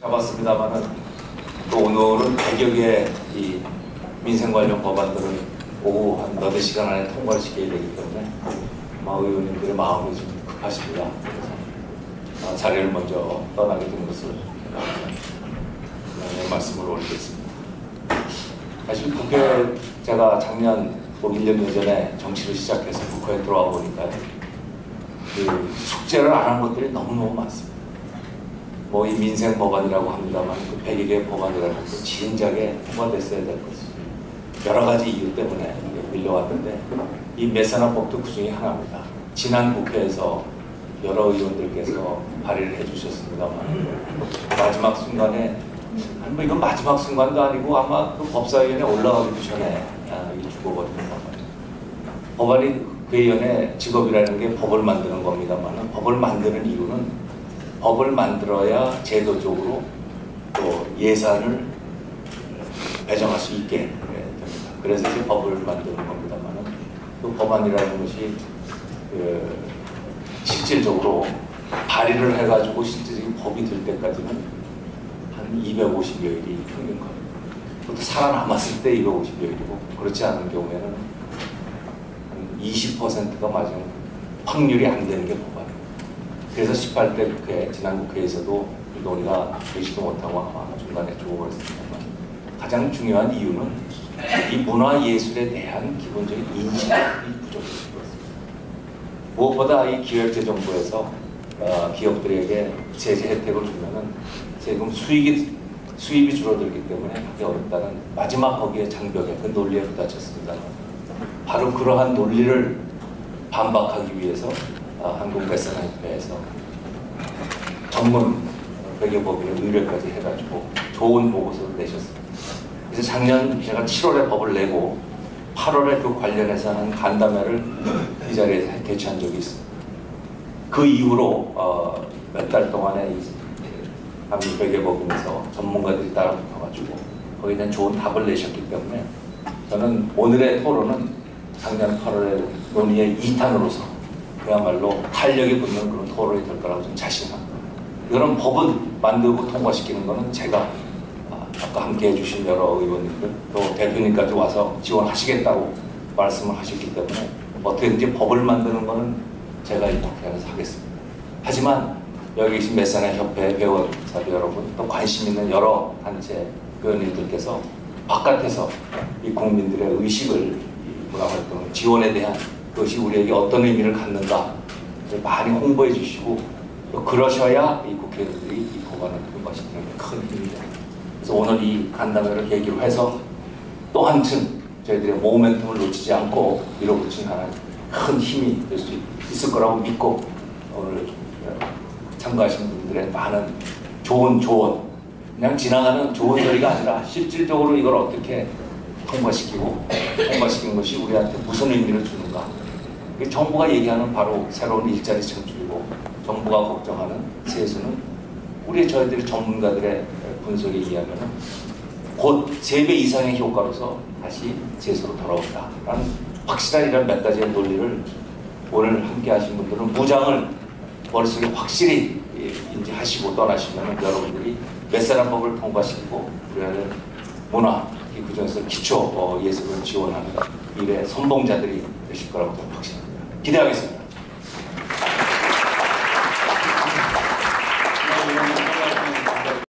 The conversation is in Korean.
잡았습니다만은 또 오늘은 100여 개의 이 민생 관련 법안들을 오후 한 너댓 시간 안에 통과를 시켜야 되기 때문에 의원님들의 마음이 좀 급하십니다. 그래서 아, 자리를 먼저 떠나게 된 것을 네, 말씀을 올리겠습니다. 사실 국회 제가 작년 뭐 1년 전에 정치를 시작해서 국회에 들어와 보니까 그 숙제를 안 한 것들이 너무너무 많습니다. 뭐 이 민생 법안이라고 합니다만 그 100개 법안이라는 것도 진작에 통과됐어야 될 것이 여러 가지 이유 때문에 밀려왔는데 이 메사나법도 그 중에 하나입니다. 지난 국회에서 여러 의원들께서 발의를 해주셨습니다만 마지막 순간에 아니 뭐 이건 마지막 순간도 아니고 아마 그 법사위원회 올라가기도 전에 아, 이게 죽어버리는 법안이에요. 법안이 그 의원의 직업이라는 게 법을 만드는 겁니다만 법을 만드는 이유는 법을 만들어야 제도적으로 또 예산을 배정할 수 있게 됩니다. 그래서 이제 법을 만드는 겁니다만 그 법안이라는 것이 그 실질적으로 발의를 해가지고 실질적인 법이 될 때까지는 한 250여일이 평균 걸립니다. 그것도 살아남았을 때 250여일이고 그렇지 않은 경우에는 한 20%가 맞으면 확률이 안 되는 게 법안입니다. 그래서 18대 국회, 지난 국회에서도 이 논의가 되지도 못하고 아마 중간에 죽어버렸습니다만 가장 중요한 이유는 이 문화예술에 대한 기본적인 인식이 부족했던 것입니다. 무엇보다 이 기획재정부에서 어, 기업들에게 제재 혜택을 주면은 세금 수익이 수입이 줄어들기 때문에 하기 어렵다는 마지막 거기에 장벽에 그 논리에 부딪혔습니다. 바로 그러한 논리를 반박하기 위해서 어, 한국 메서나협회에서 전문 외교법인의 의뢰까지 해가지고 좋은 보고서를 내셨습니다. 그래서 작년 제가 7월에 법을 내고 8월에 그 관련해서 한 간담회를 이 자리에서 개최한 적이 있습니다. 그 이후로 어, 몇 달 동안에 이 한국 외교법인에서 전문가들이 따라 붙어가지고 거기에 대한 좋은 답을 내셨기 때문에 저는 오늘의 토론은 작년 8월에 논의의 2탄으로서 그야말로 탄력이 붙는 그런 토론이 될 거라고 좀 자신합니다. 이런 법은 만들고 통과시키는 거는 제가 아, 아까 함께 해주신 여러 의원님들 또 대표님까지 와서 지원하시겠다고 말씀을 하셨기 때문에 어떻게든지 법을 만드는 거는 제가 이 국회에서 하겠습니다. 하지만 여기 계신 메사나 협회 회원사도 여러분 또 관심 있는 여러 단체 의원님들께서 바깥에서 이 국민들의 의식을 이 문화활동 지원에 대한 그것이 우리에게 어떤 의미를 갖는가 많이 홍보해 주시고 또 그러셔야 이 국회의원들이 이 법안을 통과시키는 데큰 힘이 됩니다. 그래서 오늘 이 간담회를 계기로 해서 또 한층 저희들의 모멘텀을 놓치지 않고 밀어붙이는 큰 힘이 될 수 있을 거라고 믿고 오늘 참가하신 분들의 많은 좋은 조언 그냥 지나가는 좋은 소리가 아니라 실질적으로 이걸 어떻게 통과시키고 통과시키는 것이 우리한테 무슨 의미를 주는가 정부가 얘기하는 바로 새로운 일자리 창출이고 정부가 걱정하는 세수는 우리 저희들이 전문가들의 분석에 의하면 곧 3배 이상의 효과로서 다시 제수로 돌아온다라는 확실한 이런 몇 가지의 논리를 오늘 함께 하신 분들은 무장을 머릿속에 확실히 인지하시고 떠나시면 여러분들이 메세라법을 통과시키고 우리나라의 문화, 그중에서 기초 어, 예술을 지원하는 일의 선봉자들이 되실 거라고 저는 확신합니다. 기대하겠습니다.